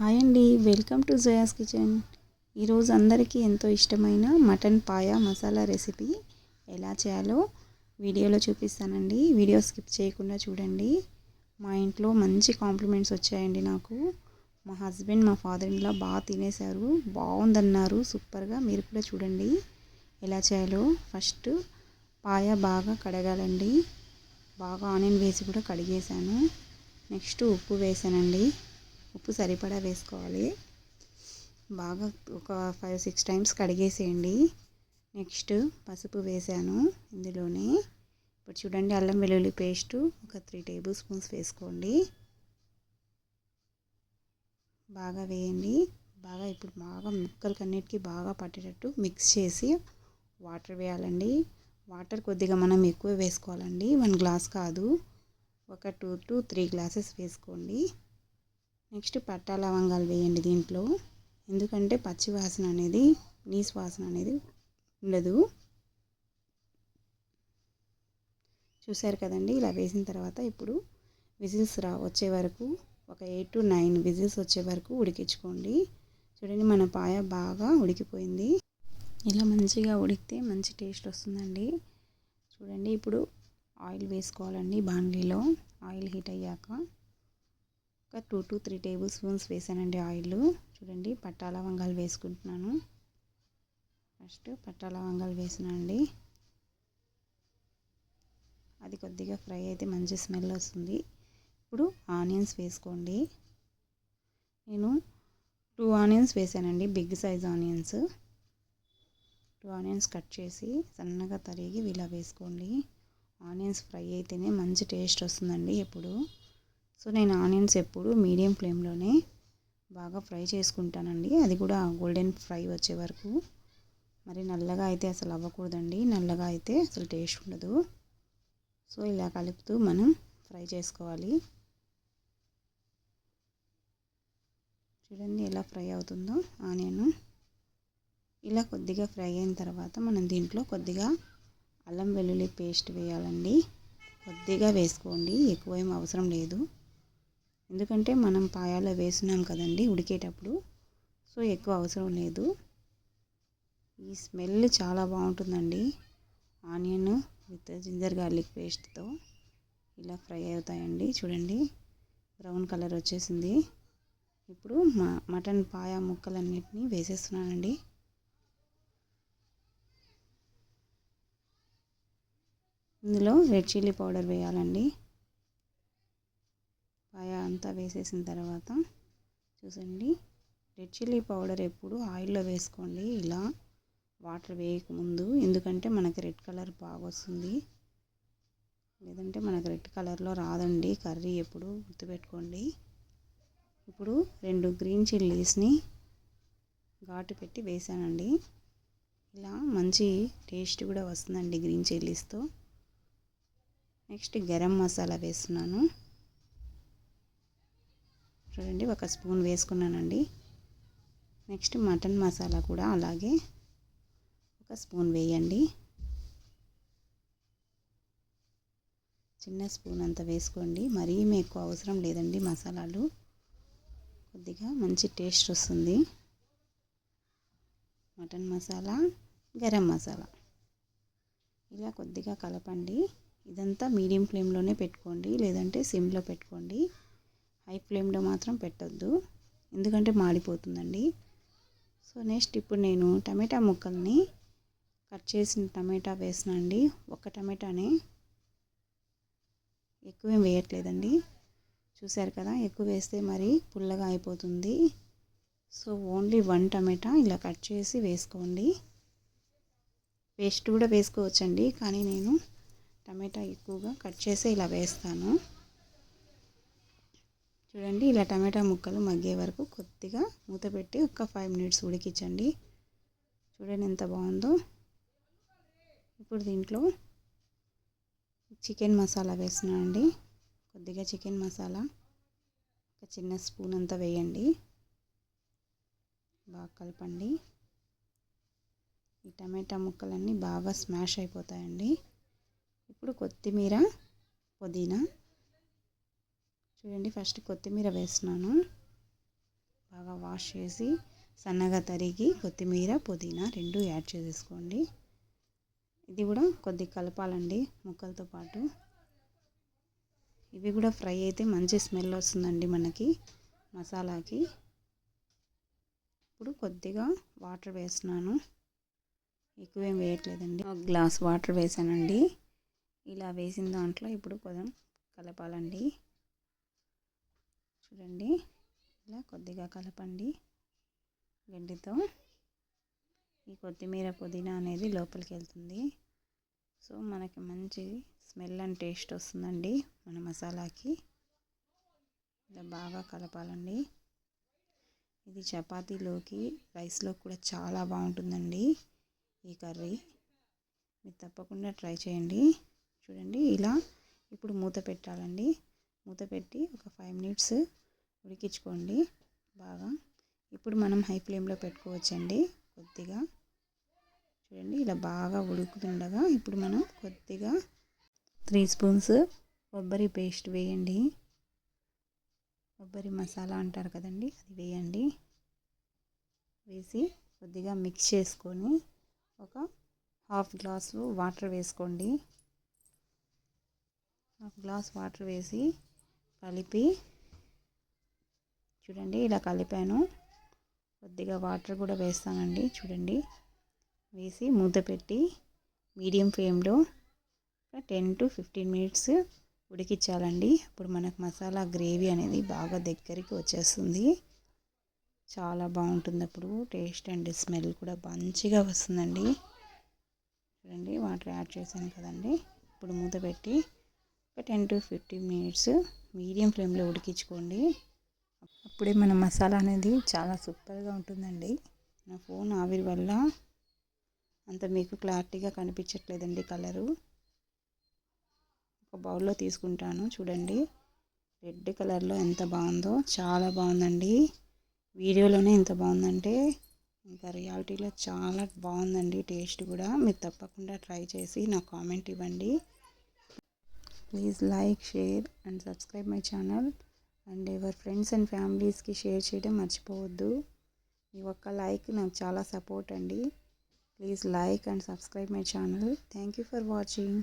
Hi అండి. Welcome to Jaya's kitchen. ఈరోజు అందరికీ ఎంతో ఇష్టమైన మటన్ పాయ మసాలా రెసిపీ ఎలా చేయాలో వీడియోలో చూపిస్తానండి. వీడియో స్కిప్ చేయకుండా చూడండి. మా ఇంట్లో మంచి కాంప్లిమెంట్స్ వచ్చాయండి నాకు. మా హస్బెండ్ మా ఫాదర్ ఇన్లా బాగా తినేశారు. బాగుందన్నారు. సూపర్గా మీరు కూడా చూడండి ఎలా చేయాలో. ఫస్ట్ పాయ బాగా కడగాలండి. బాగా ఆనియన్ వేసి కూడా కడిగేసాను నెక్స్ట్ ఉప్పు వేసానండి. ఉప్పు సరిపడా వేసుకోవాలి. బాగా ఒక ఫైవ్ సిక్స్ టైమ్స్ కడిగేసేయండి. నెక్స్ట్ పసుపు వేసాను ఇందులోనే. ఇప్పుడు చూడండి అల్లం వెల్లుల్లి పేస్ట్ ఒక త్రీ టేబుల్ స్పూన్స్ వేసుకోండి. బాగా వేయండి. బాగా ఇప్పుడు బాగా ముక్కలు కన్నిటికీ బాగా పట్టేటట్టు మిక్స్ చేసి వాటర్ వేయాలండి. వాటర్ కొద్దిగా మనం ఎక్కువ వేసుకోవాలండి. వన్ గ్లాస్ కాదు. ఒక టూ టు త్రీ గ్లాసెస్ వేసుకోండి. నెక్స్ట్ పట్టా లవంగాలు వేయండి దీంట్లో. ఎందుకంటే పచ్చి వాసన అనేది నీసు వాసన అనేది ఉండదు. చూసారు కదండి ఇలా వేసిన తర్వాత ఇప్పుడు విజిల్స్ రా వచ్చే వరకు ఒక ఎయిట్ టు నైన్ విజిల్స్ వచ్చే వరకు ఉడికించుకోండి. చూడండి మన పాయ బాగా ఉడికిపోయింది. ఇలా మంచిగా ఉడికితే మంచి టేస్ట్ వస్తుందండి. చూడండి ఇప్పుడు ఆయిల్ వేసుకోవాలండి బాండ్లీలో ఆయిల్ హీట్ అయ్యాక ఒక two to three tablespoons వేసానండి ఆయిల్. చూడండి పట్టా లవంగాలు వేసుకుంటున్నాను. ఫస్ట్ పట్టా లవంగాలు వేసినండి అది కొద్దిగా ఫ్రై అయితే మంచి స్మెల్ వస్తుంది. ఇప్పుడు ఆనియన్స్ వేసుకోండి. నేను టూ ఆనియన్స్ వేసానండి big size onions. Two onions cut చేసి సన్నగా తరిగి ఇలా వేసుకోండి. ఆనియన్స్ ఫ్రై అయితేనే మంచి టేస్ట్ వస్తుందండి ఎప్పుడు. సో నేను ఆనియన్స్ ఎప్పుడు మీడియం ఫ్లేమ్లోనే బాగా ఫ్రై చేసుకుంటానండి. అది కూడా గోల్డెన్ ఫ్రై వచ్చే వరకు. మరి నల్లగా అయితే అసలు అవ్వకూడదండి. నల్లగా అయితే అసలు టేస్ట్ ఉండదు. సో ఇలా కలుపుతూ మనం ఫ్రై చేసుకోవాలి. చూడండి ఎలా ఫ్రై అవుతుందో ఆనియన్. ఇలా కొద్దిగా ఫ్రై అయిన తర్వాత మనం దీంట్లో కొద్దిగా అల్లం వెల్లుల్లి పేస్ట్ వేయాలండి. కొద్దిగా వేసుకోండి. ఎక్కువ ఏం అవసరం లేదు. ఎందుకంటే మనం పాయాలో వేసినాం కదండి ఉడికేటప్పుడు. సో ఎక్కువ అవసరం లేదు. ఈ స్మెల్ చాలా బాగుంటుందండి. ఆనియన్ విత్ జింజర్ గార్లిక్ పేస్ట్తో ఇలా ఫ్రై అవుతాయండి. చూడండి బ్రౌన్ కలర్ వచ్చేసింది. ఇప్పుడు మా మటన్ పాయ ముక్కలన్నిటినీ వేసేస్తున్నానండి. ఇందులో రెడ్ చిల్లీ పౌడర్ వేయాలండి. ఉల్లిపాయ అంతా వేసేసిన తర్వాత చూసండి రెడ్ చిల్లీ పౌడర్ ఎప్పుడు ఆయిల్లో వేసుకోండి. ఇలా వాటర్ వేయకముందు ఎందుకంటే మనకి రెడ్ కలర్ బాగా వస్తుంది లేదంటే మనకు రెడ్ కలర్లో రాదండి కర్రీ ఎప్పుడు గుర్తుపెట్టుకోండి. ఇప్పుడు రెండు గ్రీన్ చిల్లీస్ని ఘాటు పెట్టి వేసానండి. ఇలా మంచి టేస్ట్ కూడా వస్తుందండి గ్రీన్ చిల్లీస్తో. నెక్స్ట్ గరం మసాలా వేస్తున్నాను. చూడండి ఒక స్పూన్ వేసుకున్నానండి. నెక్స్ట్ మటన్ మసాలా కూడా అలాగే ఒక స్పూన్ వేయండి. చిన్న స్పూన్ అంత వేసుకోండి. మరీ ఎక్కువ అవసరం లేదండి మసాలాలు. కొద్దిగా మంచి టేస్ట్ వస్తుంది. మటన్ మసాలా గరం మసాలా. ఇలా కొద్దిగా కలపండి. ఇదంతా మీడియం ఫ్లేమ్లోనే పెట్టుకోండి లేదంటే సిమ్లో పెట్టుకోండి. హై ఫ్లేమ్లో మాత్రం పెట్టద్దు. ఎందుకంటే మాడిపోతుందండి. సో నెక్స్ట్ ఇప్పుడు నేను టమాటా ముక్కల్ని కట్ చేసిన టమాటా వేసిన అండి. ఒక టమాటానే ఎక్కువేం వేయట్లేదండి. చూశారు కదా ఎక్కువ వేస్తే మరి పుల్లగా అయిపోతుంది. సో ఓన్లీ వన్ టమాటా ఇలా కట్ చేసి వేసుకోండి. పేస్ట్ కూడా వేసుకోవచ్చండి కానీ నేను టమాటా ఎక్కువగా కట్ చేసి ఇలా వేస్తాను. చూడండి ఇలా టమాటా ముక్కలు మగ్గే వరకు కొద్దిగా మూత పెట్టి ఒక ఫైవ్ మినిట్స్ ఉడికించండి. చూడండి ఎంత బాగుందో. ఇప్పుడు దీంట్లో చికెన్ మసాలా వేస్తున్నానండి కొద్దిగా చికెన్ మసాలా ఒక చిన్న స్పూన్ అంతా వేయండి. బాగా కలపండి. ఈ టమాటా ముక్కలన్నీ బాగా స్మాష్ అయిపోతాయండి. ఇప్పుడు కొత్తిమీర పుదీనా చూడండి ఫస్ట్ కొత్తిమీర వేస్తున్నాను. వాష్ చేసి సన్నగా తరిగి కొత్తిమీర పుదీనా రెండు యాడ్ చేసేసుకోండి. ఇది కూడా కొద్ది కలపాలండి ముక్కలతో పాటు. ఇవి కూడా ఫ్రై అయితే మంచి స్మెల్ వస్తుందండి మనకి మసాలాకి. ఇప్పుడు కొద్దిగా వాటర్ వేస్తున్నాను. ఎక్కువేం వేయట్లేదండి. ఒక గ్లాస్ వాటర్ వేసానండి. ఇలా వేసిన దాంట్లో ఇప్పుడు కొంచెం కలపాలండి. చూడండి. ఇలా కొద్దిగా కలపండి గడ్డితో ఈ కొత్తిమీర పుదీనా అనేది లోపలికి వెళ్తుంది. సో మనకి మంచి స్మెల్ అండ్ టేస్ట్ వస్తుందండి మన మసాలాకి. ఇలా బాగా కలపాలండి. ఇది చపాతీలోకి రైస్లో కూడా చాలా బాగుంటుందండి ఈ కర్రీ. మీరు తప్పకుండా ట్రై చేయండి. చూడండి ఇలా ఇప్పుడు మూత పెట్టాలండి. మూత పెట్టి ఒక ఫైవ్ మినిట్స్ ఉడికించుకోండి బాగా. ఇప్పుడు మనం హై ఫ్లేమ్లో పెట్టుకోవచ్చండి కొద్దిగా. చూడండి ఇలా బాగా ఉడుకుతుండగా ఇప్పుడు మనం కొద్దిగా త్రీ స్పూన్స్ కొబ్బరి పేస్ట్ వేయండి. కొబ్బరి మసాలా అంటారు కదండి అది వేయండి. వేసి కొద్దిగా మిక్స్ చేసుకొని ఒక హాఫ్ గ్లాసు వాటర్ వేసుకోండి. హాఫ్ గ్లాస్ వాటర్ వేసి కలిపి చూడండి ఇలా కలిపాను. కొద్దిగా వాటర్ కూడా వేస్తానండి చూడండి. వేసి మూత పెట్టి మీడియం ఫ్లేమ్లో టెన్ టు ఫిఫ్టీన్ మినిట్స్ ఉడికించాలండి. అప్పుడు మనకు మసాలా గ్రేవీ అనేది బాగా దగ్గరికి వచ్చేస్తుంది. చాలా బాగుంటుంది అప్పుడు. టేస్ట్ అండ్ స్మెల్ కూడా మంచిగా వస్తుందండి. చూడండి వాటర్ యాడ్ చేశాను కదండి. ఇప్పుడు మూత పెట్టి ఒక ten to fifteen minutes medium ఫ్లేమ్లో ఉడికించుకోండి. అప్పుడే మన మసాలా అనేది చాలా సూపర్గా ఉంటుందండి. నా ఫోన్ ఆవిరి వల్ల అంత మీకు క్లారిటీగా కనిపించట్లేదండి కలరు. ఒక బౌల్లో తీసుకుంటాను చూడండి. రెడ్ కలర్లో ఎంత బాగుందో చాలా బాగుందండి. వీడియోలోనే ఎంత బాగుందంటే ఇంకా రియాలిటీలో చాలా బాగుందండి టేస్ట్ కూడా. మీరు తప్పకుండా ట్రై చేసి నాకు కామెంట్ ఇవ్వండి. Please like share and subscribe my channel and ఎవరి ఫ్రెండ్స్ అండ్ ఫ్యామిలీస్కి షేర్ చేయడం మర్చిపోవద్దు. ఈ ఒక్క లైక్ నాకు చాలా సపోర్ట్ అండి. Please like and subscribe my channel thank you for watching